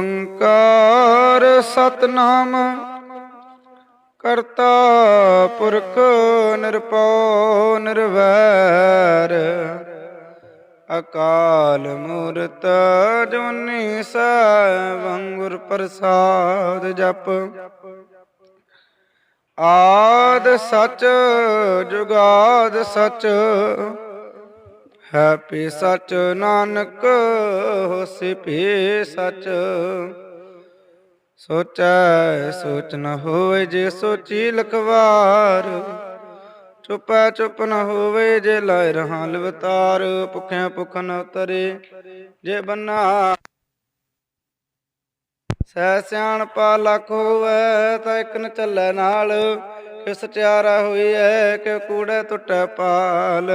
ਓੰਕਾਰ ਸਤਨਾਮ, ਕਰਤਾ ਪੁਰਖ ਨਿਰਭਉ ਨਿਰਵੈਰ, ਅਕਾਲ ਮੂਰਤ ਜੁਨੀ ਸੈਭੰ ਗੁਰ ਪ੍ਰਸਾਦ ਜਪ। ਆਦ ਸਚ, ਜੁਗਾਦ ਸਚ ਹੈਪੀ ਸਚ ਨਾਨਕ, ਹੋਸੀ ਭੀ ਸਚ। ਸੋਚੈ ਸੋਚ ਨ ਹੋਏ ਜੇ ਸੋਚੀ ਲਖਵਾਰ। ਚੁਪੈ ਚੁਪ ਨ ਹੋਵੇ ਜੇ ਲਾਇ ਰਹਾ ਲਵਤਾਰ। ਭੁਖਿਆ ਭੁਖ ਨ ਉਤਰੇ ਜੇ ਬੰਨਾ। ਸਹਿ ਸਿਆਣਪਾ ਲੱਖ ਹੋਵੇ ਤਾਂ ਇੱਕ ਨ ਚੱਲੈ ਨਾਲ। ਕਿਸ ਤਿਆਰਾ ਹੋਈ ਐ ਕਿ ਕੂੜੇ ਟੁੱਟੈ ਪਾਲ।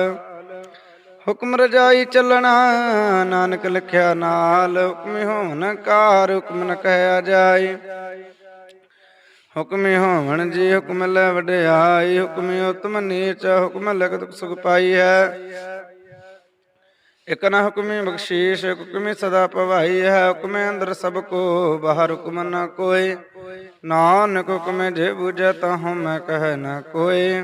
ਹੁਕਮ ਰਜਾਈ ਚੱਲਣਾ, ਨਾਨਕ ਲਿਖਿਆ ਨਾਲ, ਹੁਕਮੀ ਹੋਵਨ ਕਾਰ, ਹੁਕਮ ਨ ਕਹਿਆ ਜਾਏ। ਹੁਕਮੀ ਹੋਵਨ ਜੀ ਹੁਕਮ ਲੈ ਵਡਿਆਈ, ਹੁਕਮੀ ਉਤਮ ਨੀਚ, ਹੁਕਮ ਲਗਤ ਸੁਖ ਪਾਈ ਹੈ। ਇਕ ਨਾ ਹੁਕਮੀ ਬਖਸ਼ੀਸ਼, ਇਕ ਹੁਕਮੀ ਸਦਾ ਪਵਾਈ ਹੈ। ਹੁਕਮੇ ਅੰਦਰ ਸਭ ਕੋ, ਬਾਹਰ ਹੁਕਮ ਨ ਕੋਏ ਨਾਨਕ ਹੁਕਮੇ ਜੇ ਬੁਝੈ ਤਾ ਹਉ ਮੈਂ ਕਹਿ ਨਾ ਕੋਈ।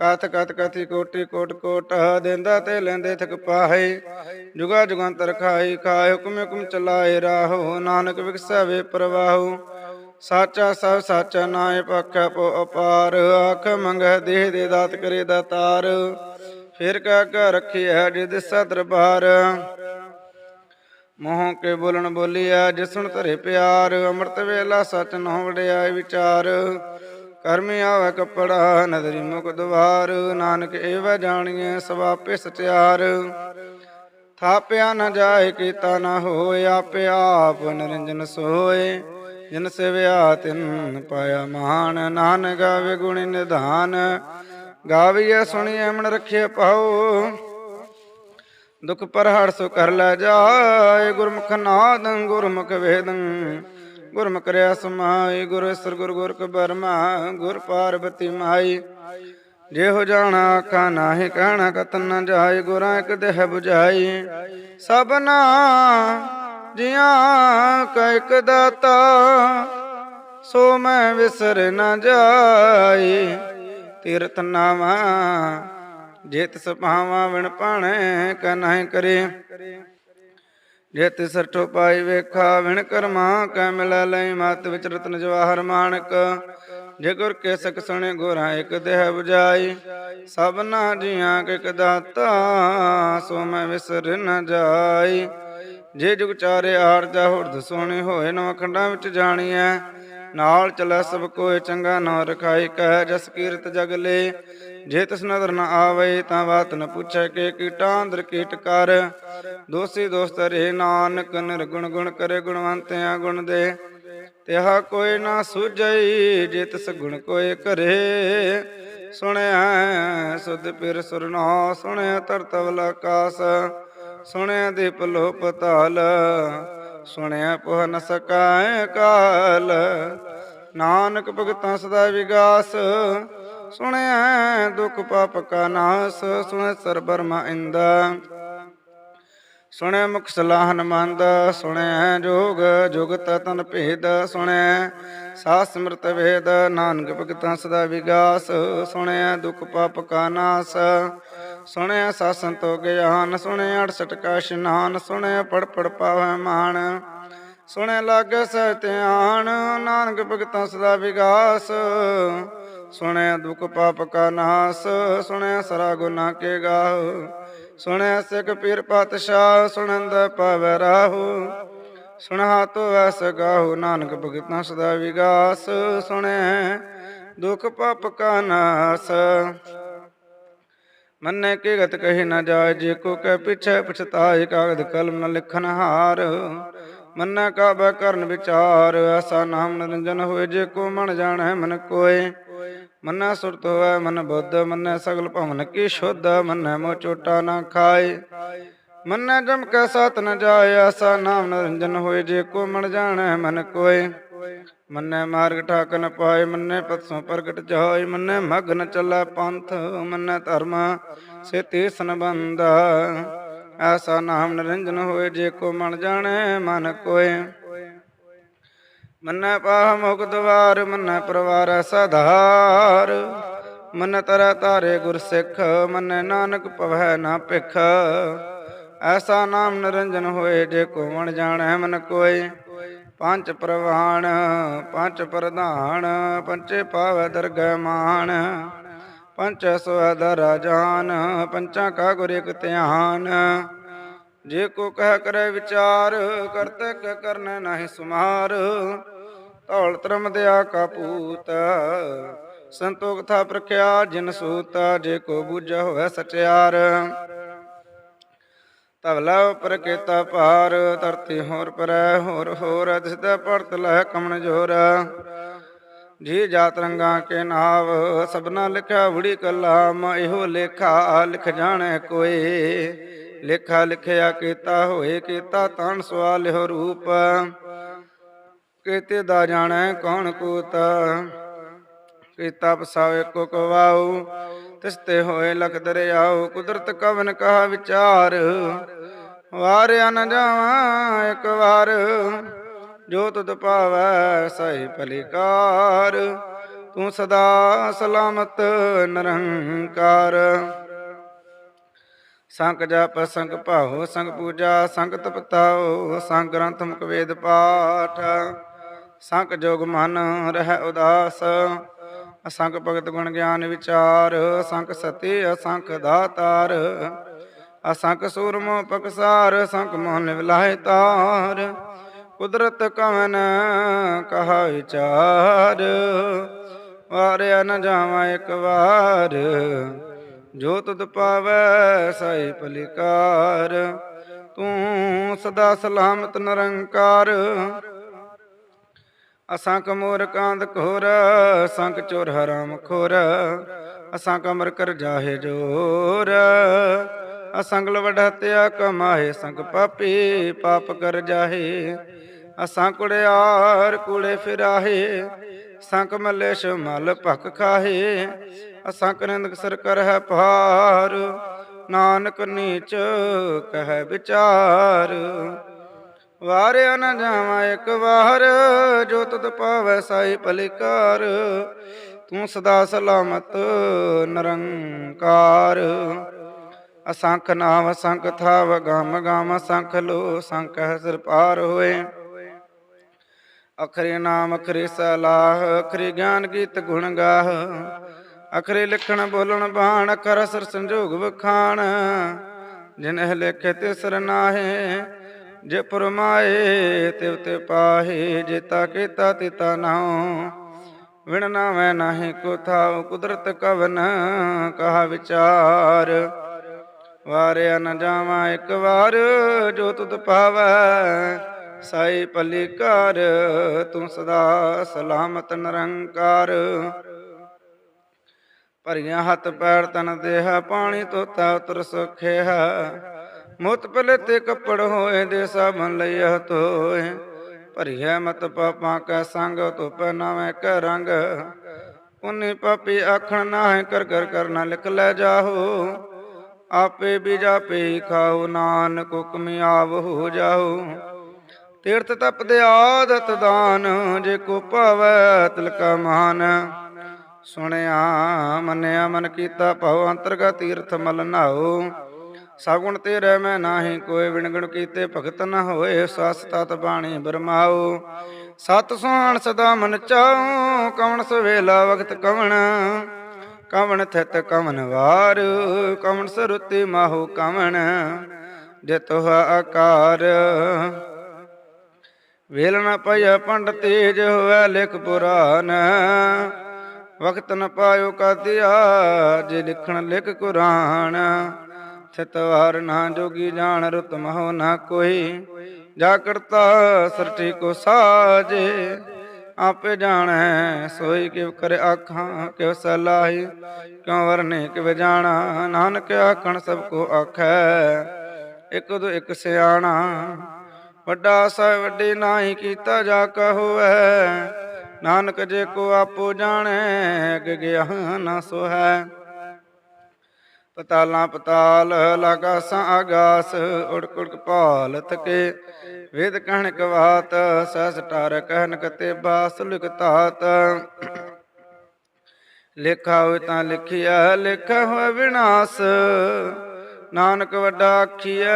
ਕਥ ਕਥ ਕਥੀ ਕੋਟੀ ਕੋਟ ਕੋਟ ਦੇਂਦਾ ਤੇ ਲੈਂਦੇ ਥਕ ਪਾਹੇ। ਜੁਗਾ ਜੁਗੰਤਰ ਖਾਈ ਖਾਏ ਹੁਕਮ ਹੁਕਮ ਚਲਾਏ ਰਾਹੋ। ਨਾਨਕ ਵਿਗਸੈ ਵੇ ਪ੍ਰਵਾਹੂ। ਸਾਚਾ ਸਭ ਸਾਚਾ ਨਾਏ ਪਖੈ ਪੋ ਅਪਾਰ। ਆਖ ਮੰਗੈ ਦੇਹ ਦੇ ਦਾਤ ਕਰੇ ਦਾਤਾਰ ਫਿਰ ਕਾ ਕਾ ਰਖਿਆ ਜਿਦ ਦਰਬਾਰ। ਮੋਹ ਕੇ ਬੋਲਣ ਬੋਲਿਆ ਜਿਸਣ ਧਰੇ ਪਿਆਰ। ਅੰਮ੍ਰਿਤ ਵੇਲਾ ਸਚ ਨਹੁ ਵਡਿਆਈ ਵਿਚਾਰ। ਕਰਮੀ ਆਵੇ ਕਪੜਾ, ਨਦਰੀ ਮੁਖ ਦਵਾਰ, ਨਾਨਕ ਏਵ ਜਾਣੀਏ ਸਵਾਪੇ ਸਚਿਆਰ ਥਾਪਿਆ ਨ ਜਾਏ, ਕੀਤਾ ਨ ਹੋਏ, ਆਪੇ ਆਪ ਨਿਰੰਜਨ ਸੋਏ। ਜਿਨ ਸੇਵਿਆ, ਤਿਨ ਪਾਇਆ ਮਾਨ ਨਾਨਕ ਗਾਵੇ ਗੁਣੀ ਨਿਧਾਨ। ਗਾਵੀਐ, ਸੁਣੀਐ, ਮਨ ਰਖਿਆ ਪਾਉ ਦੁਖ ਪਰ ਹੜ ਸੋ ਕਰ ਲੈ ਜਾਏ, ਗੁਰਮੁਖ ਨਾਦੰ, ਗੁਰਮੁਖ ਵੇਦੰ। ਗੁਰਮੁਖ ਰਿਆ ਸਮਾਈ ਗੁਰ ਸਰ ਗੁਰ ਗੁਰ ਕਬਰਮਾ ਗੁਰ ਪਾਰਬਤੀ ਮਾਈ ਜੇ ਹੋ ਜਾਣਾ ਆਖਾਂ ਨਾਹੀ ਕਹਿਣਾ ਕਤਨ ਨ ਜਾਏ ਗੁਰਾਂ ਇੱਕ ਦੇਹ 부ਝਾਈ ਸਭਨਾ ਜਿਆਂ ਕਾ ਇੱਕ ਦਾਤਾ, ਸੋ ਮੈਂ ਵਿਸਰ ਨਾ ਜਾਈ। ਤੀਰਥ ਨਾਵਾ, ਜੇਤ ਤਿਸ ਭਾਵਾ ਵਿਣ ਪਾਣੈ ਕਨਹਿ ਕਰੇ। ਜੇ ਤਿਸ ਸਰਟੋ ਪਾਈ ਵੇਖਾ, ਵਿਣ ਕਰਮਾ, ਕੈ ਮਿਲੈ ਲੈ ਮਤ ਵਿਚ ਰਤਨ ਜਵਾਹਰ ਮਾਨਕ। ਜੇ ਗੁਰ ਕੇ ਸਕ ਸੁਣੇ ਗੁਰਾਂ, ਇੱਕ ਦੇਹ 부ਝਾਈ ਸਭਨਾ ਜੀਆਂ ਕੇ ਕਦਾਤਾ ਸੋ ਮੈਂ ਵਿਸਰ ਨ ਜਾਈ। ਜੇ ਜੁਗ ਚਾਰੇ ਆਰਜਾ ਹੁਰਦ ਸੋਹਣੇ ਹੋਏ, ਨਵ ਖੰਡਾਂ ਵਿੱਚ ਜਾਣੀਐ। ਨਾਲ ਚਲੈ ਸਭ ਕੋਏ ਚੰਗਾ ਨਾ ਰਖਾਈ, ਕਹਿ ਜਸ ਕੀਰਤ ਜਗ ਲੇ। ਜੇ ਤਿਸ ਨਦਰ ਨ ਆਵੇ, ਤਾਂ ਬਾਤ ਨ ਪੁੱਛੈ, ਕਿ ਕੀਟਾਂ ਅੰਦਰ ਕੀਟ ਕਰ। ਦੋਸੀ ਦੋਸਤ ਰੇ ਨਾਨਕ ਨਿਰਗੁਣ ਗੁਣ ਕਰੇ ਗੁਣਵੰਤਿਆ ਗੁਣ ਦੇ। ਤਿਹਾ ਕੋਈ ਨਾ ਸੁਝਈ, ਜੇ ਤਿਸ ਗੁਣ ਕੋਏ ਕਰੇ। ਸੁਣਿਆ ਸੁਧ ਪਿਰ ਸੁਰਨਾ ਸੁਣਿਆ ਤਰਤਵਲ ਆਕਾਸ ਸੁਣਿਆ ਦੀਪ ਲੋ ਪਤਾਲ ਸੁਣਿਆ ਪੁਹ ਨ ਸਕਾਏ ਕਾਲ। ਨਾਨਕ ਭਗਤਾਂ ਸਦਾ ਵਿਗਾਸ। ਸੁਣਿਆ ਦੁਖ ਪਾਪ ਕਾ ਨਾਸ। ਸੁਣਿਆ ਸਰਬਰਮਾ ਇੰਦਾ। ਸੁਣਿਆ ਮੁਖ ਸਲਾਹਨ ਮੰਦ। ਸੁਣਿਆ ਜੋਗ ਜੁਗਤ ਤਨ ਭੇਦ। ਸੁਣਿਆ ਸਾਸ ਸਿਮਰਤ ਵੇਦ। ਨਾਨਕ ਭਗਤਾਂ ਸਦਾ ਵਿਗਾਸ। ਸੁਣਿਆ ਦੁਖ ਪਾਪ ਕਾ ਨਾਸ। ਸੁਣਿਆ ਸਾ ਸੰਤੋ ਗਿਆਨ, ਸੁਣਿਆ 68 ਕਾ ਇਸ਼ਨਾਨ, ਸੁਣਿਆ ਪੜ ਪੜ ਪਾਵੈ ਮਾਨ ਸੁਣਿਆ ਲਾਗੇ ਸਹਿ ਧਿਆਨ, ਨਾਨਕ ਭਗਤਾਂ ਸਦਾ ਵਿਗਾਸ। ਸੁਣਿਆ ਦੁਖ ਪਾਪ ਕਾ ਨਾਸ, ਸੁਣਿਆ ਸਰਾ ਗੁਨਾ ਕੇ ਗਾਹ। ਸੁਣਿਆ ਸਿੱਖ ਪੀਰ ਪਾਤਸ਼ਾਹ, ਸੁਣੰਦ ਪਾਵੈ ਰਾਹੂ। ਸੁਣਾ ਤੋ ਐਸ ਗਾਹੂ, ਨਾਨਕ ਭਗਤਾਂ ਸਦਾ ਵਿਗਾਸ। ਸੁਣਿਆ ਦੁਖ ਪਾਪ ਕਾ ਨਾਸ। ਮੰਨੇ ਕੀ ਗਤ ਕਹੀ ਨਾ ਜਾਏ, ਜੇ ਕੋ ਕਹਿ ਪਿਛੈ ਪਛਤਾਏ, ਕਾਗਦ ਕਲਮ ਨ ਲਿਖਨ ਹਾਰ। ਮੰਨਾ ਕਾਬਾ ਕਰਨ ਵਿਚਾਰ, ਐਸਾ ਨਾਮ ਨਿਰੰਜਨ ਹੋਏ, ਜੇ ਕੋ ਮਨ ਜਾਣੈ ਮਨ ਕੋਏ। ਮੰਨੈ ਸੁਰਤ ਹੋਵੇ ਮਨ ਬੁੱਧ, ਮੰਨੈ ਸਗਲ ਭਵਨ ਕੀ ਸ਼ੁੱਧ, ਮੰਨੈ ਮੋ ਚੋਟਾ ਨਾ ਖਾਏ। ਮੰਨੈ ਜਮ ਕੈ ਸਤ ਨ ਜਾਏ, ਐਸਾ ਨਾਮ ਨਿਰੰਜਨ ਹੋਏ, ਜੇ ਕੋ ਮਨ ਜਾਣੈ ਮਨ ਕੋਏ। ਮੰਨੈ ਮਾਰਗ ਠਾਕਨ ਪਾਏ, ਮੰਨੈ ਪਤਸੋਂ ਪ੍ਰਗਟ ਜਾਏ, ਮੰਨੈ ਮਗਨ ਚੱਲੈ ਪੰਥ, ਮੰਨੈ ਧਰਮ ਸੇਤੀ ਸੰਬੰਧ। ਐਸਾ ਨਾਮ ਨਿਰੰਜਨ ਹੋਏ, ਜੇ ਕੋ ਮਨ ਜਾਣੈ, ਮਨ ਕੋਏ। ਮੰਨੈ ਪਾਹ ਮੁਖ ਦਵਾਰ, ਮੰਨੈ ਪਰਵਾਰ ਸਧਾਰ ਮੰਨੈ ਤਰ ਤਾਰੇ ਗੁਰ ਸਿੱਖ, ਮੰਨੈ ਨਾਨਕ ਪਵੈ ਨਾ ਭਿਖ। ਐਸਾ ਨਾਮ ਨਿਰੰਜਨ ਹੋਏ, ਜੇ ਕੋ ਮਨ ਜਾਣੈ, ਮਨ ਕੋਏ। ਪੰਜ ਪ੍ਰਵਾਨ, ਪੰਜ ਪ੍ਰਧਾਨ ਪੰਚੇ ਪਾਵ ਦਰਗਹਿ ਮਾਨ ਪੰਚ ਸਵਦਰ ਜਾਨ ਪੰਚਾਂ ਕਾ ਗੁਰ ਇਕ ਧਿਆਨ। ਜੇ ਕੋ ਕਹਿ ਕਰੇ ਵਿਚਾਰ, ਕਰਤੇ ਕ ਕਰਨੇ ਨਾਹੀ ਸੁਮਾਰ। ਧੌਲ ਤਰਮ ਦਿਆ ਕਪੂਤ ਪੂਤ ਸੰਤੋਖ ਥਾ ਪ੍ਰਖਿਆ ਜਿਨ ਸੂਤ, ਜੇ ਕੋ ਬੂਝਾ ਹੋਵੇ ਸਚਿਆਰ। ਤਵਲਾ ਉਪਰ ਕੀਤਾ ਭਾਰ, ਧਰਤੀ ਹੋਰ ਪਰੈ, ਹੋਰ ਹੋਰ ਦਿਸਦਾ ਪੜਤ ਲੈ ਕਮਣ ਜੋਰ। ਜੀ ਜਾਤ ਰੰਗਾ ਕੇ ਨਾਵ, ਸਭਨਾ ਲਿਖਿਆ ਵੜੀ ਕਲਾਮ, ਇਹੋ ਲੇਖਾ ਲਿਖ ਜਾਣੈ ਕੋਈ। ਲੇਖਾ ਲਿਖਿਆ ਕੀਤਾ ਹੋਏ, ਕੀਤਾ ਤਨ ਸਵਾਲ ਹੋ ਰੂਪ। ਕੀਤੇ ਦਾ ਜਾਣੈ ਕੌਣ ਕੂਤ, ਕੀਤਾ ਪਸਾਵੇ ਕੋ ਕਵਾਉ। ਤਿਸਤੇ ਹੋਏ ਲਖ ਦਰਿਆਉ ਕੁਦਰਤ ਕਵਨ ਕਹਾ ਵਿਚਾਰ? ਵਾਰਿਆ ਨ ਜਾਵਾਂ ਇੱਕ ਵਾਰ, ਜੋ ਤੁਧ ਪਾਵੈ ਸਹੀ ਭਲਿਕਾਰ। ਤੂੰ ਸਦਾ ਸਲਾਮਤ ਨਿਰੰਕਾਰ। ਸੰਕ ਜਪ, ਸੰਗ ਭਾਉ, ਸੰਗ ਪੂਜਾ ਸੰਕ ਤਪਤਾਉ, ਸੰਗ ਗ੍ਰੰਥ ਮੁਖ ਵੇਦ ਪਾਠ। ਸੰਕ ਜੋਗ ਮਨ, ਰਹਿ ਉਦਾਸ। ਅਸੰਖ ਭਗਤ ਗੁਣ ਗਿਆਨ ਵਿਚਾਰ, ਅਸੰਖ ਸਤੀ, ਅਸੰਖ ਦਾਤਾਰ। ਅਸੰਖ ਸੂਰਮੋ ਪਕਸਾਰ, ਅਸੰਖ ਮੋਹਨ ਵਿਲਾਇ ਤਾਰ। ਕੁਦਰਤ ਕਵਨ ਕਹਾ ਵਿਚਾਰ ਵਾਰਿਆ ਨ ਜਾਵਾਂ ਇੱਕ ਵਾਰ, ਜੋ ਤੁਧ ਪਾਵੈ ਸਾਈ ਭਲਿਕਾਰ। ਤੂੰ ਸਦਾ ਸਲਾਮਤ ਨਿਰੰਕਾਰ। ਅਸਾਂ ਕਮੋਰ ਕਾਂਦ ਖੋਰ ਅਸੰਖ ਚੋਰ ਹਰਾਮ ਖੋਰ, ਅਸਾਂ ਕਮਰ ਕਰ ਜਾਹੇ ਜੋਰ ਅਸੰਖ ਲਵਡ ਹਤਿਆ ਕਮਾਏ ਸੰਗ ਪਾਪੀ, ਪਾਪ ਕਰ ਜਾਹੇ, ਅਸਾਂ ਕੁੜਿਆਰ ਕੁੜੇ ਫਿਰਾਹੇ ਸੰਖ ਮੱਲੇ ਮਲ ਭਖ ਖਾਹੇ, ਅਸਾਂ ਕਰਿੰਦ ਸਰ ਕਰ ਹੈ ਭਾਰ, ਨਾਨਕ ਨੀਚ ਕਹਿ ਵਿਚਾਰ ਵਾਰਿਆ ਨ ਜਾਵਾਂ ਇੱਕ ਵਾਰ, ਜੋ ਤਤ ਪਾਵੈ ਸਾਈ ਭਲਿਕਾਰ। ਤੂੰ ਸਦਾ ਸਲਾਮਤ, ਨਿਰੰਕਾਰ। ਅਸੰਖ ਨਾਮ ਅਸੰਖ ਥਾਵ, ਗਮ ਗਮ ਅਸੰਖ ਲੋ, ਸੰਖ ਹਸਰ ਪਾਰ ਹੋਏ। ਅਖਰੇ ਨਾਮ, ਅਖਰੇ ਸਲਾਹ, ਅਖਰੇ ਗਿਆਨ ਗੀਤ ਗੁਣ ਗਾਹ। ਅਖਰੇ ਲਿਖਣ, ਬੋਲਣ, ਬਾਣ, ਅਖਰ, ਅਸਰ, ਸੰਜੋਗ ਵਖਾਣ। ਜਿਨਹਿ ਲਿਖੇ ਤਿਸਰ ਨਾਹੇ ਜੇ ਪਰਮਾਏ ਤਿਵ ਤੇ ਪਾਹੇ ਜੇਤਾ ਕੀਤਾ ਤਿਤਾ ਨਾਉ ਵਿਣ ਨਾਵੇਂ ਨਾਹੀ ਕੋ ਥਾਉ, ਕੁਦਰਤ ਕਵਨ ਕਹਾ ਵਿਚਾਰ। ਵਾਰਿਆ ਨ ਜਾਵਾਂ ਇੱਕ ਵਾਰ, ਜੋ ਤੁਧ ਪਾਵੈ, ਸਾਈ ਪੱਲੀ ਕਰ ਤੂੰ ਸਦਾ ਸਲਾਮਤ ਨਿਰੰਕਾਰ। ਭਰੀਆਂ ਹੱਥ ਪੈਰ ਤਨ ਦੇਹ, ਪਾਣੀ ਤੋਤਾ ਉਤਰ ਸੁਖਿਆ ਮੁਤ ਪਲੇ ਤੇ ਕੱਪੜ ਹੋਏ ਦੇ ਸਾਬਨ ਲਈਆ ਤੋਏ ਭਰੀਐ ਮਤ ਪਾਪਾਂ ਕੈ ਸੰਗ ਤੋ ਪਹਿਨਾਵੇਂ ਕੈ ਰੰਗ। ਉਨੀ ਪਾਪੀ ਆਖਣ ਨਾਹਿ ਕਰ ਕਰ ਕਰਨਾ ਲਿਖ ਲੈ ਜਾਹੋ। ਆਪੇ ਵੀ ਜਾਪੇ ਖਾਓ, ਨਾਨਕ ਹੁਕਮ ਆਵ ਹੋ ਜਾਓ। ਤੀਰਥ ਤਪ ਦੇ ਆਦਤ ਦਾਨ, ਜੇ ਕੋ ਭਾਵੈ ਤਿਲਕਾ ਮਾਨ। ਸੁਣਿਆ, ਮੰਨਿਆ, ਮਨ ਕੀਤਾ, ਭਉ, ਅੰਤਰਗਤ ਤੀਰਥ ਮਲ ਨਾਓ। ਸਗੁਣ ਤੇਰੇ ਮੈਂ ਨਾਹੀ, ਕੋਈ ਵਿਣਗਣ ਕੀਤੇ ਭਗਤ ਨ ਹੋਏ, ਸਸ ਤਤ ਬਾਣੀ ਬਰਮਾਓ ਸਤ ਸੁਹਾਣ ਸਦਾ ਮਨ ਚਾਉ, ਕਵਣ ਸਵੇਲਾ ਵਖਤ ਕਵਣ। ਕਵਣ ਥਿਤ ਕਵਣ ਵਾਰ, ਕਵਣ ਸਰੁਤੀ ਮਾਹੂ ਕਵਣ। ਜਿਤੁ ਆਕਾਰ, ਵੇਲ ਨ ਪਈਆ ਪੰਡ ਤੇਜ ਹੋਵੇ ਲਿਖ ਪੁਰਾਨ। ਵਕਤ ਨ ਪਾਇਓ ਕਾਦਿਆ ਜੇ ਲਿਖਣ ਲਿਖ ਕੁਰਾਨ। ਥਿਤਵਾਰ ਨਾ ਜੋਗੀ ਜਾਣ ਰੁਤ ਮਹੋ ਨਾ ਕੋਈ। ਜਾ ਕਰਤਾ ਸਰਟੀ ਕੋ ਸਾਜੇ, ਆਪੇ ਜਾਣੈ ਸੋਈ ਕਿਵ ਕਰੇ ਆਖਾਂ, ਕਿਵ ਸਲਾਹੀ ਕਿਉ ਵਰਨੇ ਕਿਵ ਜਾਣਾ, ਨਾਨਕ ਆਖਣ ਸਭ ਕੋ ਆਖੈ। ਇਕ ਦੋ ਇਕ ਸਿਆਣਾ, ਵੱਡਾ ਸਹਿ ਵੱਡੇ ਨਾਹੀ ਕੀਤਾ ਜਾ ਕਹੋਐ। ਨਾਨਕ ਜੇ ਕੋ ਆਪੋ ਜਾਣੈ, ਅਗ ਗਿਆਨ ਨਾ ਸੋਹੈ। ਪਤਾਲਾਂ ਪਤਾਲ ਲਗਾਸਾਂ ਆਗਾਸ ਉੜਕ ਉੜਕ ਭਾਲ ਥਕੇ। ਵੇਦ ਕਹਿਣਕ ਬਾਤ ਸਸ ਟਾਰ ਕਹਿਨ ਕਤੇ ਬਾਸ ਲਿਖ ਲਿਖਾ ਹੋਇ ਤਾਂ ਲਿਖਿਆ ਲਿਖਾ ਹੋਇ ਵਿਨਾਸ਼। ਨਾਨਕ ਵੱਡਾ ਆਖੀਐ,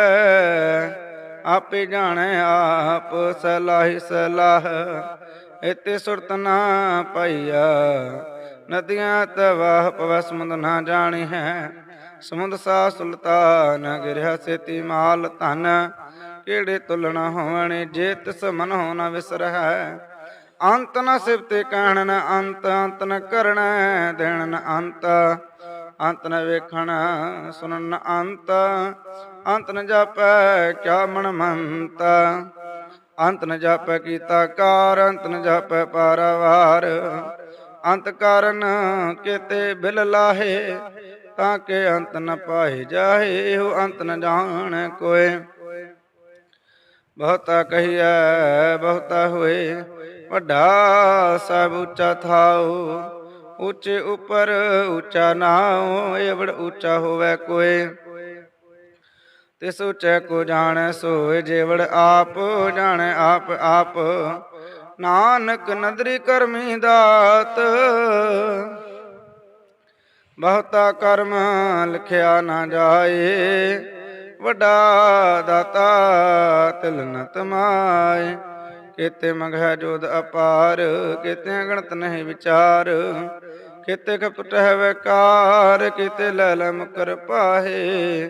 ਆਪੇ ਜਾਣੈ ਆਪ, ਸਲਾਹੀ ਸਲਾਹ। ਇਤੇ ਸੁਰਤ ਨਾ ਪਾਈਆ ਨਦੀਆਂ ਤਵਾਹ ਪਵ ਨਾ ਜਾਣੀ ਹੈ ਸਮੁੰਦ ਸਾ ਸੁਲਤਾਨ ਗਿਰਿਆ ਸੇਤੀ ਮਾਲ ਧਨ। ਕਿਹੜੇ ਤੁਲਣਾ ਹੋਵਣ ਜੇ ਤਿਸ ਮਨ ਹੋ ਨ ਵਿਸਰਹਿ ਅੰਤ ਨ ਸਿਫਤੇ ਕਹਿਣ ਨ ਅੰਤ ਅੰਤ ਨ ਕਰਣ ਦੇਣ ਨ ਅੰਤ। ਅੰਤ ਨ ਵੇਖਣ, ਸੁਣਨ ਨ ਅੰਤ। ਅੰਤ ਨ ਜਾਪੈ, ਕਿਆ ਮਨ ਮੰਤ। ਅੰਤ ਨ ਜਾਪੈ ਕੀਤਾ ਕਾਰ, ਅੰਤ ਨ ਜਾਪੈ ਪਾਰਵਾਰ। ਅੰਤ ਕਾਰਨ ਕੀਤੇ ਬਿਲ ਲਾਹੇ। ਤਾਂ ਕੇ ਅੰਤ ਨ ਪਾਏ ਜਾਏ ਹੋ ਅੰਤ ਨ ਜਾਣ ਕੋਏ। ਬਹੁਤਾ ਕਹੀਐ, ਬਹੁਤਾ ਹੋਏ, ਵੱਡਾ ਸਭ ਉੱਚਾ ਥਾਉ। ਉੱਚੇ ਉਪਰ ਉੱਚਾ ਨਾਉ ਏਵੜ ਉੱਚਾ ਹੋਵੇ ਕੋਏ। ਤਿਸ ਉੱਚੇ ਕੋ ਜਾਣੈ ਸੋਏ ਜੇਵੜ ਆਪ ਜਾਣੈ ਆਪ ਆਪ। ਨਾਨਕ ਨਦਰੀ ਕਰਮੀ ਦਾਤ ਬਹੁਤਾ ਕਰਮ ਲਿਖਿਆ ਨਾ ਜਾਏ, ਵੱਡਾ ਦਾਤਾ ਤਿਲ ਨ ਤਮਾਏ ਕੀਤੇ ਮੰਗੈ ਜੋਦ ਅਪਾਰ ਕੀਤੇ ਗਣਤ ਨਹੀਂ ਵਿਚਾਰ। ਕਿਤੇ ਕਪਟ ਹੈ ਵਿਕਾਰ, ਕੀਤੇ ਲੈ ਲੈ ਮੁਕਰ ਪਾਹੇ।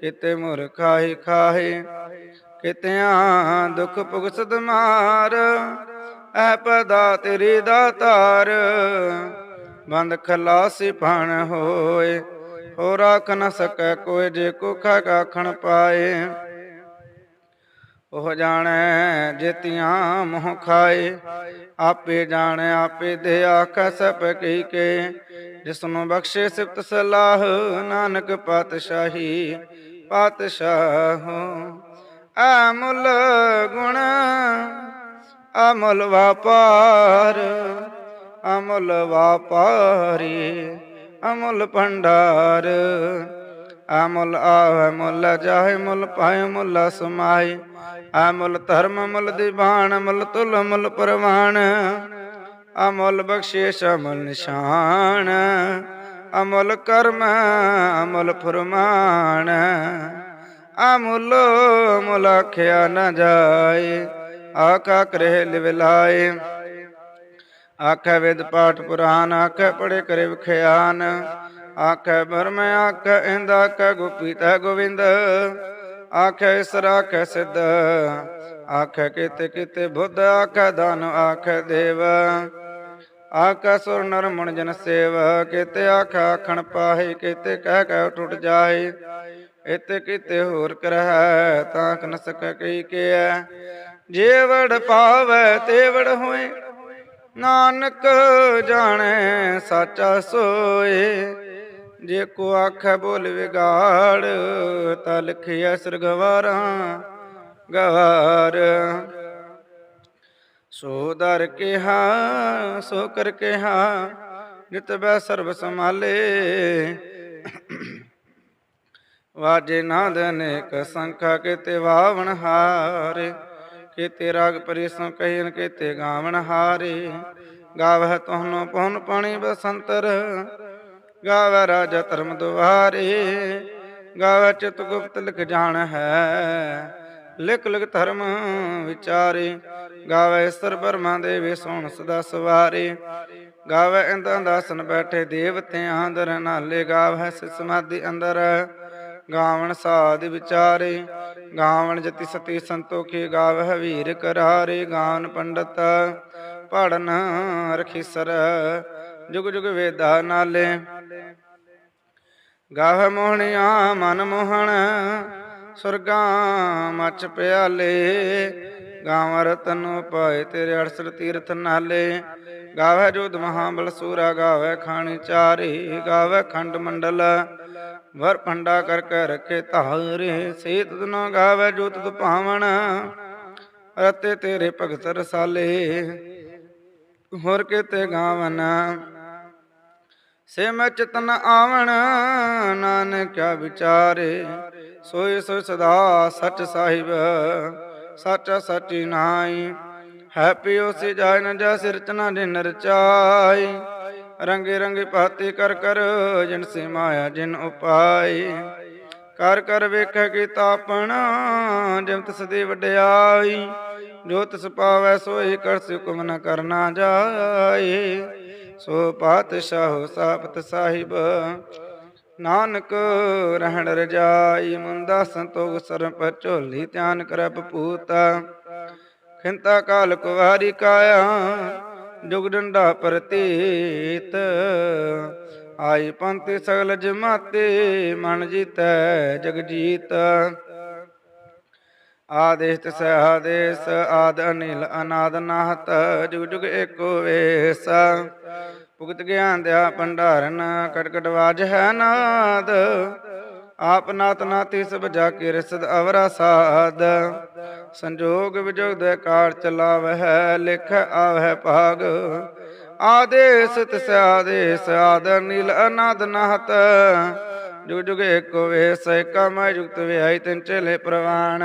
ਕਿਤੇ ਮੁਰ ਖਾਹੀ ਖਾਹੇ, ਕਿਤਿਆਂ ਦੁਖ ਭੁਗਸਦ ਮਾਰ। ਐ ਪਦਾ ਤੇਰੀ ਦਾਤਾਰ ਬੰਦ ਖਲਾਸੀ ਫਣ ਹੋਏ ਹੋ ਰਾਖ ਨ ਸਕੈ ਕੋਈ ਜੇ ਕੋ ਖਾਖਣ ਪਾਏ। ਉਹ ਜਾਣੈ ਜੇਤੀਆਂ ਮੋਹ ਖਾਏ, ਆਪੇ ਜਾਣੈ, ਆਪੇ ਦੇ ਆਖਾ ਸਭ ਕੀ ਕੇ। ਜਿਸਨੂੰ ਬਖਸ਼ੇ ਸਿਫਤ ਸਲਾਹ, ਨਾਨਕ ਪਾਤਸ਼ਾਹੀ, ਪਾਤਸ਼ਾਹ, ਅਮੁੱਲ ਗੁਣ, ਅਮੁੱਲ ਵਪਾਰ ਅਮੁੱਲ ਵਾਪਾਰੀ, ਅਮੁੱਲ ਭੰਡਾਰ। ਅਮੁੱਲ ਆਵੈ ਮੁੱਲ, ਜਾਹੇ ਮੁੱਲ ਪਾਏ ਮੁੱਲ ਸਮਾਈ। ਅਮੁੱਲ ਧਰਮ, ਮੁੱਲ ਦੀਵਾਨ, ਮੁੱਲ ਤੁਲ, ਮੁੱਲ ਪ੍ਰਵਾਨ। ਅਮੁੱਲ ਬਖਸ਼ਿਸ਼ ਅਮੁੱਲ ਨਿਸ਼ਾਨ। ਅਮੁੱਲ ਕਰਮ, ਅਮੁੱਲ ਫਰਮਾਨ। ਅਮੁੱਲ ਮੁੱਲ ਆਖਿਆ ਨ ਜਾਏ, ਆਕਾ ਕਰੇ ਲਿਵ ਆਖੈ ਵਿਦ ਪਾਠ ਪੁਰਾਨ, ਆਖੈ ਪੜੇ ਕਰੇ ਵਿਖਿਆਨ। ਆਖੈ ਬਰਮ ਆਖੈ ਇੰਦ, ਆਖੈ ਗੋਪੀ ਤੈ ਗੋਵਿੰਦ। ਆਖੈ ਇਸਰ, ਆਖੈ ਸਿੱਧ। ਆਖੈ ਕਿਤੇ ਕਿਤੇ ਬੁੱਧ, ਆਖੈ ਦਾਨ ਆਖੈ ਦੇਵ। ਆਖੈ ਸੁਰ ਨਰ ਮਣ ਜਨ ਸੇਵ। ਕਿਤੇ ਆਖੈ ਆਖਣ ਪਾਹੇ, ਕਿਤੇ ਕਹਿ ਕਹਿ ਟੁੱਟ ਜਾਏ ਇਤੇ ਕਿਤੇ ਹੋਰ ਕਰਹਿ, ਤਾਂ ਕ ਸਕੈ ਕਈ ਕਿਐ। ਜੇ ਵੜ ਪਾਵੈ, ਤੇ ਵੜ ਹੋਏ। ਨਾਨਕ ਜਾਣੈ ਸਾਚਾ ਸੋਏ। ਜੇ ਕੋ ਆਖੈ ਬੋਲ ਵਿਗਾੜ, ਤਾ ਲਿਖਿਆ ਸਿਰ ਗਵਾਰਾਂ। ਗਵਾਰ ਸੋ ਦਰ ਕਿਹਾ, ਸੋ ਕਰ ਕਿਹਾ, ਨਿਤ ਬੈ ਸਰਬ ਸੰਭਾਲੇ। ਵਾਜੇ ਨਾਦ ਅਨੇਕ ਸੰਖਾ ਕਿਤੇ ਵਾਵਣ ਹਾਰੇ। ਕਿਤੇ ਰਾਗ ਪਰਿਸੋਂ ਕਹਿਨ ਕਿਤੇ ਗਾਵਣ ਹਾਰੇ। ਗਾਵਹਿ ਤੋਹਨੋ ਪਹੁਨ ਪਾਣੀ ਬਸੰਤਰ ਗਾਵੈ ਰਾਜਾ ਧਰਮ ਦੁਆਰੇ। ਗਾਵੈ ਚਿਤ ਗੁਪਤ ਲਿਖ ਜਾਣ ਹੈ, ਲਿਖ ਲਿਖ ਧਰਮ ਵਿਚਾਰੇ। ਗਾਵੈ ਈਸਰ ਬਰਮਾ ਦੇ ਵੇ ਸੋਣ ਸਦਾ ਸਵਾਰੇ। ਗਾਵੈ ਇੰਦਾਂ ਦਾਸਨ ਬੈਠੇ ਦੇਵਤਿਆਂ ਅੰਦਰ, ਨਾਲੇ ਗਾਵੈ ਸਿ ਸਮਾਧੀ ਅੰਦਰ। ਗਾਵਣ ਸਾਧ ਵਿਚਾਰੇ, ਗਾਵਣ ਜਤੀ ਸਤੀ ਸੰਤੋਖੇ ਗਾਵਹਿ ਵੀਰ ਕਰਾਰੇ ਗਾਨ ਪੰਡਤ ਪੜਨ ਰਖੀਸਰ ਜੁਗ ਜੁਗ ਵੇਦਾ ਨਾਲੇ। ਗਾਹ ਮੋਹਣਿਆ ਮਨ ਮੋਹਣ, ਸੁਰਗਾ ਮਚ ਪਿਆਲੇ ਗਾਵ ਰਤਨ ਪਾਏ ਤੇਰੇ ਅੜਸਰ ਤੀਰਥ ਨਾਲੇ। ਗਾਵੇ ਜੋਧ ਮਹਾਬਲ ਸੂਰਾ, ਗਾਵੇ ਖਾਣੀ ਚਾਰੇ, ਗਾਵੇ ਖੰਡ ਮੰਡਲ। ਵਰ ਪੰਡਾ ਕਰ ਕੇ ਰਖੇ ਧਾਰੇ, ਸੇਤ ਦੁਨਾ ਗਾਵੇ ਜੋਤ ਤੁ ਭਾਵਨ। ਰਤੇ ਤੇਰੇ ਭਗਤ ਰਸਾਲੇ, ਹੋਰ ਕਿਤੇ ਗਾਵਨ। ਸੇ ਮੈਂ ਚਤਨ ਆਵਣ ਨਾਨਕਿਆ ਵਿਚਾਰੇ, ਸੋਏ ਸੋ ਸਦਾ ਸਚ ਸਾਹਿਬ। ਸੱਚ ਸੱਚੀ ਨਾਈ ਹੈ ਪਿਓ ਸੇ ਜਾਇ ਨ ਜਾ ਸਿਰਚਨਾ ਜਿਨ ਰਚਾਈ। ਰੰਗੇ ਰੰਗੇ ਪਾਤੇ ਕਰ ਕਰ ਜਿਨ ਸੇ ਮਾਇਆ ਜਿਨ ਉਪਾਈ। ਕਰ ਕਰ ਵੇਖੈ ਕੀ ਤਾਪਣਾ ਜਿਮ ਤਿਸ ਦੀ ਵਡਿਆਈ। ਜੋ ਤਿਸ ਪਾਵੈ ਸੋਈ ਕਰ ਹੁਕਮ ਨ ਕਰਨਾ ਜਾਏ ਸੋ ਪਾਤਸ਼ਾਹ ਸਾਪਤ ਸਾਹਿਬ ਨਾਨਕ ਰਹਿਣ ਰਜਾਈ ਮੁੰਦਾ ਸੰਤੋਖ ਸਰਪ ਝੋਲੀ ਧਿਆਨ ਕਰੈ ਪੂਤਾ ਖਿੰਤਾ ਕਾਲ ਕੁਵਾਰੀ ਕਾਇਆ, ਜੁਗ ਡੰਡਾ ਪ੍ਰਤੀਤ। ਆਈ ਪੰਥ ਸਗਲ ਜਮਾਤੇ ਮਨ ਜੀਤੈ ਜਗ ਜੀਤ। ਆਦੇਸ ਤਿਸ ਆਦੇਸ ਆਦ ਅਨਿਲ ਅਨਾਦ ਨਾਹਤ, ਜੁਗ ਜੁਗ ਏਕੋ ਵੇਸ। ਭੁਗਤ ਗਿਆਨ ਦਿਆ ਭੰਡਾਰਨ ਕਟਕਟ ਵਾਜ ਹੈ ਨਾਦ। ਆਪ ਨਾਤ ਨਾਤੀ ਸਭ ਜਾ ਕੇ ਰਸਦ ਅਵਰਾ ਸਾਧ ਸੰਜੋਗ ਵਿਜੋਗ ਦੇ ਕਾਰ ਚਲਾਵਹਿ, ਲਿਖ ਆਵਹਿ ਭਾਗ। ਆਦੇਸ ਤਿਸ ਆਦੇਸ, ਆਦ ਨੀਲ ਅਨਾਦ ਨਾਹਤ। ਜੁਗ ਜੁਗ ਏਕੋ ਵੇਸ, ਏਕਾ ਯੁਕਤ ਵਿਆਈ ਤਿਨ ਚਲੇ ਪ੍ਰਵਾਣ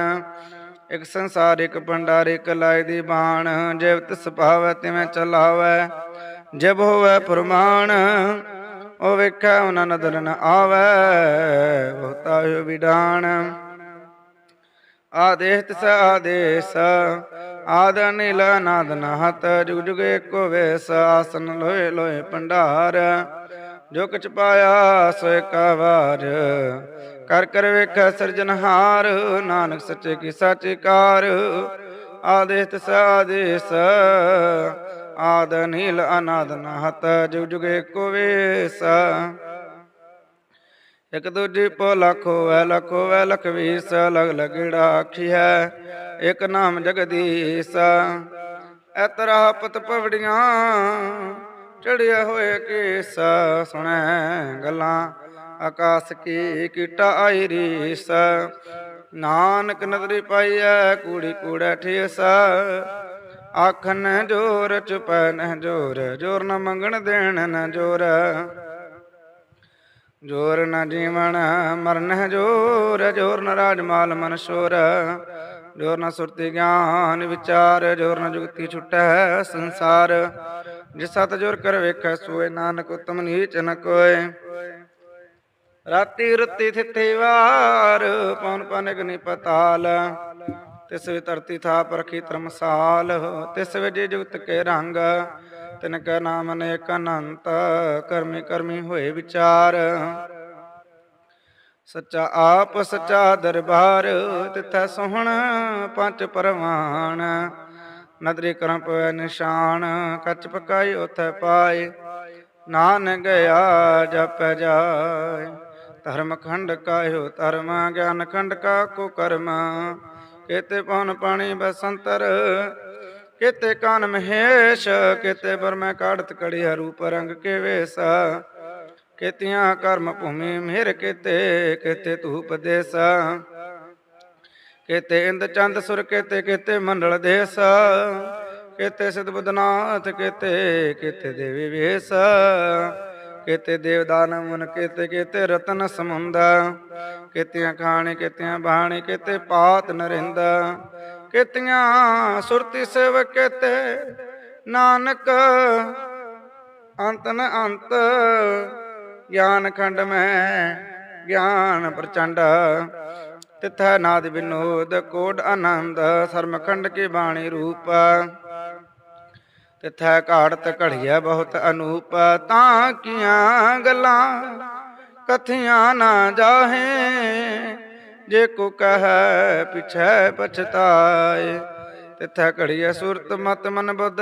ਇਕ ਸੰਸਾਰ ਇਕ ਭੰਡਾਰ, ਇਕ ਲਾਇ ਦੀ ਬਾਣ। ਜਿਵ ਤਿਸ ਭਾਵੈ ਤਿਵੇਂ ਚਲਾਵੈ। ਜਬ ਹੋਵੈ ਪ੍ਰਮਾਣ, ਉਹ ਵੇਖੈ ਉਹਨਾਂ ਨਦਰ ਨ ਆਵੈ ਬਹੁਤਾ ਹੋਇ ਵਿਡਾਣ। ਆਦੇਸ ਤਿਸ ਆਦੇਸ, ਆਦ ਨੀਲ ਨਾਦ ਨਾਹਤ, ਜੁਗ ਜੁਗ ਏਕੋ ਵੇਸ, ਆਸਨ ਲੋਏ ਲੋਏ ਭੰਡਾਰ। ਜੋ ਕਿਛ ਪਾਇਆ, ਸੋ ਏਕਾ ਵਾਰ ਕਰ ਕਰ ਵੇਖੈ ਸਿਰਜਨਹਾਰ ਨਾਨਕ ਸੱਚੇ ਕੀ ਸਾਚੀ ਕਾਰ। ਆਦੇਸ ਤਿਸ ਆਦੇਸ ਆਦ ਨੀਲ ਅਨਾਦ ਨਾਹਤ, ਜੁਗ ਜੁਗੇ ਏਕੋ ਵੇਸ। ਇਕ ਦੂਜੀ ਪੋ ਲੱਖ ਹੋਵੈ ਲੱਖ ਹੋਵੈ ਲਖ ਵੀਸ, ਲਗ ਲਗੜਾ ਆਖੀ ਹੈ, ਇਕ ਨਾਮ ਜਗਦੀਸ਼। ਐਤਰਾ ਪਤ ਪਵੜੀਆਂ ਚੜਿਆ ਹੋਏ ਕੇਸ, ਸੁਣੈ ਗੱਲਾਂ ਆਕਾਸ ਕੀ ਕੀਟਾ ਆਈ ਰੀਸ। ਨਾਨਕ ਨਦਰੀ ਪਾਈਐ ਕੂੜੀ ਕੂੜਾ ਠੇਸ। ਆਖਨ ਜੋਰ, ਚੁਪੈ ਨ ਜੋਰ ਜੋਰ ਨ ਮੰਗਣ ਦੇਣ ਨ ਜੋਰ। ਜੋਰ ਨ ਜੀਵਨ ਮਰਨ ਜੋਰ ਜੋਰ ਨ ਰਾਜਮਾਲ ਮਨ ਸ਼ੋਰ। ਜੋਰ ਨ ਸੁਰਤੀ ਗਿਆਨ ਵਿਚਾਰ, ਜੋਰ ਨ ਜੁਗਤੀ ਛੁਟੈ ਸੰਸਾਰ। ਜਿਸ ਸਤ ਜੋਰ ਕਰ ਵੇਖੈ, ਸੋਏ ਨਾਨਕ ਉਤਮ ਨੀਚ ਨ ਕੋਏ। ਰਾਤੀ ਰੁੱਤੀ ਥਿੱਥੇ ਵਾਰ ਪਉਨ ਪਨ ਅਗਨੀ ਪਤਾਲ। ਤਿਸ ਵੇ ਧਰਤੀ ਥਾ ਪਰਖੀ ਤਰਮਸਾਲ ਤਿਸ ਵੇ ਜੇ ਜੁਗਤ ਕੇ ਰੰਗ ਤਿਨ ਕੈ ਨਾਮ ਅਨੇਕ ਅਨੰਤ, ਕਰਮੀ ਕਰਮੀ ਹੋਏ ਵਿਚਾਰ। ਸੱਚਾ ਆਪ, ਸੱਚਾ ਦਰਬਾਰ, ਤਿਥੈ ਸੋਹਣ ਪੰਜ ਪਰਵਾਨ। ਨਦਰੀ ਕਰਮ ਪਵੈ ਨਿਸ਼ਾਨ, ਕੱਚ ਪਕਾਈ ਉਥੈ ਪਾਏ। ਨਾਨ ਗਿਆ ਜਪ ਜਾਏ, ਧਰਮ ਖੰਡ ਕਾਇਓ ਧਰਮ, ਗਿਆਨ ਖੰਡ ਕਾ ਕੋ ਕਰਮ। ਕੇਤੇ ਪਵਨ ਪਾਣੀ ਬਸੰਤਰ, ਕੇਤੇ ਕਾਨ ਮਹੇਸ਼, ਕੇਤੇ ਬਰਮੈ ਕਾੜਤ ਕੜਿਆ ਰੂਪ ਰੰਗ ਕੇ ਵੇਸ। ਕੇਤੀਆਂ ਕਰਮ ਭੂਮੀ ਮਿਹਰ ਕੇਤੇ ਕੇਤੇ ਧੂਪ ਦੇਸ। ਕੇਤੇ ਇੰਦ ਚੰਦ ਸੁਰ, ਕੇਤੇ ਕੇਤੇ ਮੰਡਲ ਦੇਸ। ਕੇਤੇ ਸਿਧ ਬੁੱਧਨਾਥ ਕੇਤੇ ਕੇਤੇ ਦੇਵੀ ਵੇਸ। ਕੇਤੇ ਦੇਵਦਾਨ, ਮਨ ਕੇਤੇ ਕੇਤੇ ਰਤਨ ਸਮੁੰਦਾ। ਕੇਤੀਆਂ ਖਾਣੇ, ਕੇਤੀਆਂ ਬਾਣੀ ਕੇਤੇ ਪਾਤ ਨਰਿੰਦਾ। ਕੇਤੀਆਂ ਸੁਰਤੀ ਸੇਵ ਕੇਤੇ ਨਾਨਕ। ਅੰਤ ਨ ਅੰਤ ਗਿਆਨ ਖੰਡ ਮੈਂ ਗਿਆਨ ਪ੍ਰਚੰਡ। ਤਿਥੈ ਨਾਦ ਵਿਨੋਦ ਕੋਡ ਆਨੰਦ ਸਰਮਖੰਡ ਕੀ ਬਾਣੀ ਰੂਪ। ਤਿਥੈ ਘਾੜਤ ਘੜੀਐ ਬਹੁਤ ਅਨੂਪ, ਤਾਂ ਕੀਆਂ ਗੱਲਾਂ ਕਥੀਆਂ ਨਾ ਜਾਹੇ? ਜੇ ਕੋ ਕਹੈ, ਪਿਛੈ ਪਛਤਾਏ। ਤਿਥੈ ਘੜੀਐ ਸੁਰਤ ਮਤ ਮਨ ਬੁੱਧ,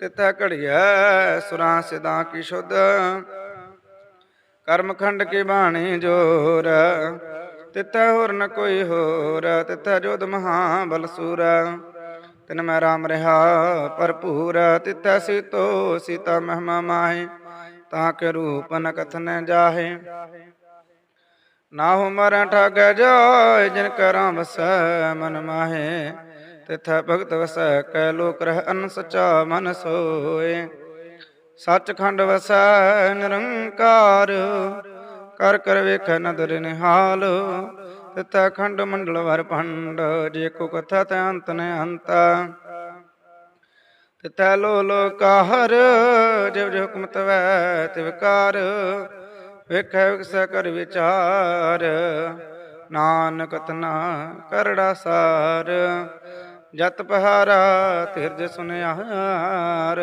ਤਿਥੈ ਘੜੀਐ ਸੁਰਾਂ ਸਿਦਾਂ ਕੀ ਸ਼ੁੱਧ। ਕਰਮਖੰਡ ਕੀ ਬਾਣੀ ਜੋਰ, ਤਿੱਥੈ ਹੋਰ ਨ ਕੋਈ ਹੋਰ, ਤਿੱਥੈ ਜੋਧ ਮਹਾ ਬਲ ਤਿਨ ਮੈਂ ਰਾਮ ਰਹਾ, ਭਰਪੂਰ ਤਿੱਥੈ ਸਿਤੋ ਸੀਤਾ ਮਹਿਮਾ ਮਾਹੇ, ਤਾਂ ਕੇ ਰੂਪ ਨ ਕਥਨ ਜਾਹੇ। ਨਾ ਹੋ ਮਰਨ ਠਗ ਜਾਏ, ਜਿਨ ਕਾ ਵਸੈ ਮਨ ਮਾਹੇ। ਤਿਥੈ ਭਗਤ ਵਸੈ, ਕੈ ਲੋਕ ਰਹਿ ਅਨ ਸਚਾ ਮਨ ਸੋਏ। ਸੱਚਖੰਡ ਵਸੈ ਨਿਰੰਕਾਰ, ਕਰ ਕਰ ਵੇਖ ਨਦਰ ਨਿਹਾਲ। ਤਿਥੈ ਖੰਡ ਮੰਡਲ ਵਰ ਭੰਡ, ਜੇ ਕੋ ਕਥਾ ਤੈ ਅੰਤ ਨ ਅੰਤ। ਤਿਥੈ ਲੋ ਲੋ ਕਾਹਰ ਜਿਵ ਜਿਵ ਹੁਕਮ ਤਵੈ ਤਿਵਕਾਰ ਵੇਖੈ ਵਿਕਸੈ ਕਰ ਵਿਚਾਰ, ਨਾਨਕ ਤਨਾ ਕਰੜਾ ਸਾਰ। ਜਤ ਪਹਾਰਾ ਤਿਰਜ ਸੁਨਿਆਰ,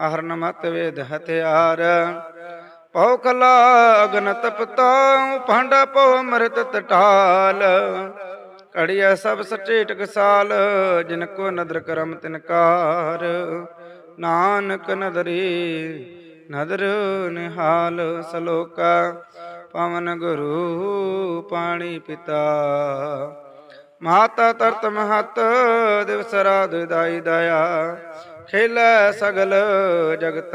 ਅਹਰਨ ਮਤ ਵੇਦ ਹਥਿਆਰ। ਪਉ ਕਲਾ ਅਗਨ ਤਪਤਾ ਭਾਂਡਾ ਪਉ ਅੰਮ੍ਰਿਤ ਟਟਾਲ ਕੜੀਆ ਸਭ ਸੱਚੇ ਟਕਸਾਲ ਜਿਨ ਕੋ ਨਦਰ ਕਰਮ ਤਿਨਕਾਰ ਨਾਨਕ ਨਦਰੀ ਨਦਰ ਨਿਹਾਲ ਸਲੋਕਾ, ਪਵਨ ਗੁਰੂ ਪਾਣੀ ਪਿਤਾ। ਮਾਤਾ ਤਰਤ ਮਹਤ ਦਿਵਸ ਰਾਤ ਦਾਈ ਦਇਆ। ਖੇਲੇ ਸਗਲ ਜਗਤ